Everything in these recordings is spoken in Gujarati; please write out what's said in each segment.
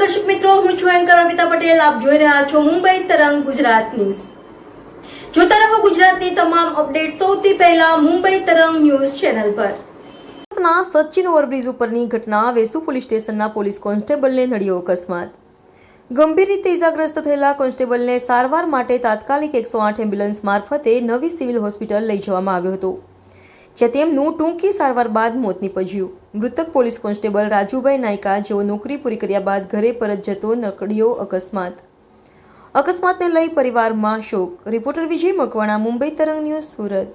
મિત્રો, હું છું એન્કર અર્પિતા પટેલ. આપ જોઈ રહ્યા છો મુંબઈ તરંગ ગુજરાત ન્યૂઝ. જોતા રહો ગુજરાતની તમામ અપડેટ સૌથી પહેલા મુંબઈ તરંગ ન્યૂઝ ચેનલ પર. ના સચિન ઓવરબ્રિજ ઉપરની ઘટના વેસુ પોલીસ સ્ટેશનના પોલીસ કોન્સ્ટેબલને નડ્યો અકસ્માત. ગંભીર રીતે ઇજાગ્રસ્ત થયેલા કોન્સ્ટેબલને સારવાર માટે તાત્કાલિક એકસો આઠ એમ્બ્યુલન્સ મારફતે નવી સિવિલ હોસ્પિટલ લઈ જવામાં આવ્યો હતો. જ્યાં તેમનું ટૂંકી સારવાર બાદ મોત નીપજ્યું. મૃતક પોલીસ કોન્સ્ટેબલ રાજુભાઈ નાયકા જેઓ નોકરી પૂરી કર્યા બાદ ઘરે પરત જતો નકળ્યો અકસ્માત. અકસ્માતને લઈ પરિવારમાં શોક. Reporter Vijay Makwana, Mumbai Tarang News, Surat.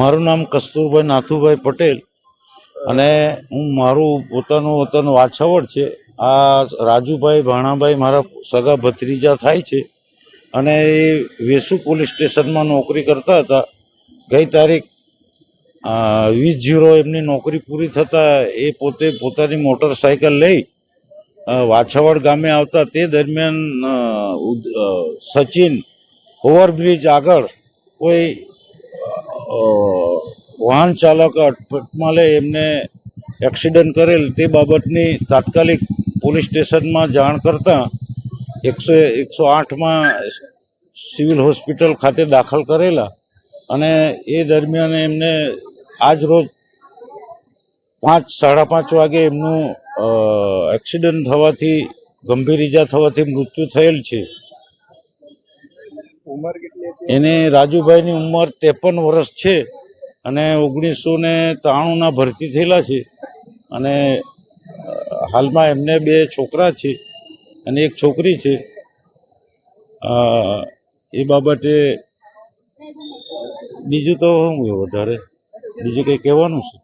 મારું નામ કસ્તુરભાઈ નાથુભાઈ પટેલ અને હું મારું પોતાનું વતન વાછાવડ છે. આ રાજુભાઈ ભાણાભાઈ મારા સગા ભત્રીજા થાય છે અને એ વેસુ પોલીસ સ્ટેશનમાં નોકરી કરતા હતા. ગઈ તારીખ વીસ જીરો એમની નોકરી પૂરી થતાં એ પોતે પોતાની મોટરસાયકલ લઈ વાછાવાડ ગામે આવતા તે દરમિયાન સચિન ઓવરબ્રિજ આગળ કોઈ વાહન ચાલક અટપટમાં લઈ એમને એક્સિડન્ટ કરેલ તે બાબતની તાત્કાલિક પોલીસ સ્ટેશનમાં જાણ કરતાં એકસો એકસો આઠમાં સિવિલ હોસ્પિટલ ખાતે દાખલ કરેલા અને એ દરમિયાન એમને આજ રોજ પાંચ સાડા પાંચ વાગે એમનું એક્સિડન્ટ થવાથી ગંભીર ઈજા થવાથી મૃત્યુ થયેલ છે. એને રાજુભાઈની ઉંમર ત્રેપન વર્ષ છે અને ઓગણીસો ને ત્રાણુંના ભરતી થયેલા છે. અને હાલમાં એમને બે છોકરા છે અને એક છોકરી છે. એ બાબતે બીજું તો શું વધારે? બીજું કંઈ કહેવાનું છે